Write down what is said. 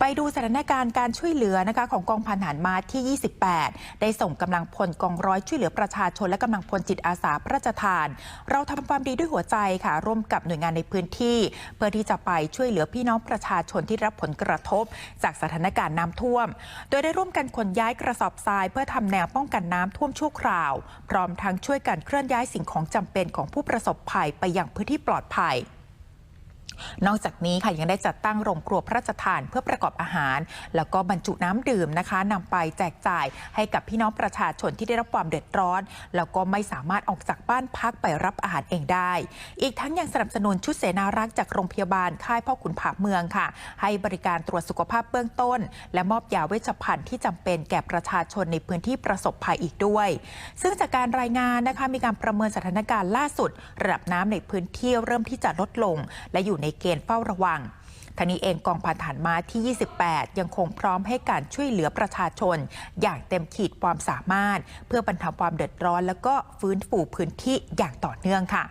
ไปดูสถานการณ์การช่วยเหลือนะคะของกองพันทหารมาที่ 28 ได้ส่งกำลังพลกองร้อยช่วยเหลือประชาชนและกำลังพลจิตอาสาพระราชทาน เราทำความดีด้วยหัวใจค่ะ ร่วมกับหน่วยงานในพื้นที่ เพื่อที่จะไปช่วยเหลือพี่น้องประชาชนที่รับผลกระทบ จากสถานการณ์น้ำท่วม โดยได้ร่วมกันขนย้ายกระสอบทราย เพื่อทำแนวป้องกันน้ำท่วมชั่วคราว พร้อมทั้งช่วยกันเคลื่อนย้ายสิ่งของจำเป็นของผู้ประสบภัยไปยังพื้นที่ปลอดภัย นอกจากนี้ค่ะยังได้จัดตั้งโรงครัวพระราชทานเพื่อประกอบอาหาร แล้วก็บรรจุน้ำดื่มนะคะนำไปแจกจ่ายให้กับพี่น้องประชาชนที่ได้รับความเดือดร้อน แล้วก็ไม่สามารถออกจากบ้านพักไปรับอาหารเองได้ อีกทั้งยังสนับสนุนชุดเสนารักษ์จากโรงพยาบาลค่ายพ่อขุนผาเมืองค่ะ ให้บริการตรวจสุขภาพเบื้องต้น และมอบยาเวชภัณฑ์ที่จำเป็นแก่ประชาชนในพื้นที่ประสบภัยอีกด้วย ซึ่งจากการรายงานนะคะมีการประเมินสถานการณ์ล่าสุด ระดับน้ำในพื้นที่เริ่มที่จะลดลง และอยู่ในเกณฑ์เฝ้าระวังทางนี้เองกองพันฐานม้าที่ 28 ยังคงพร้อมให้การช่วยเหลือประชาชน อย่างเต็มขีดความสามารถ เพื่อบรรเทาความเดือดร้อน แล้วก็ฟื้นฟูพื้นที่อย่างต่อเนื่องค่ะ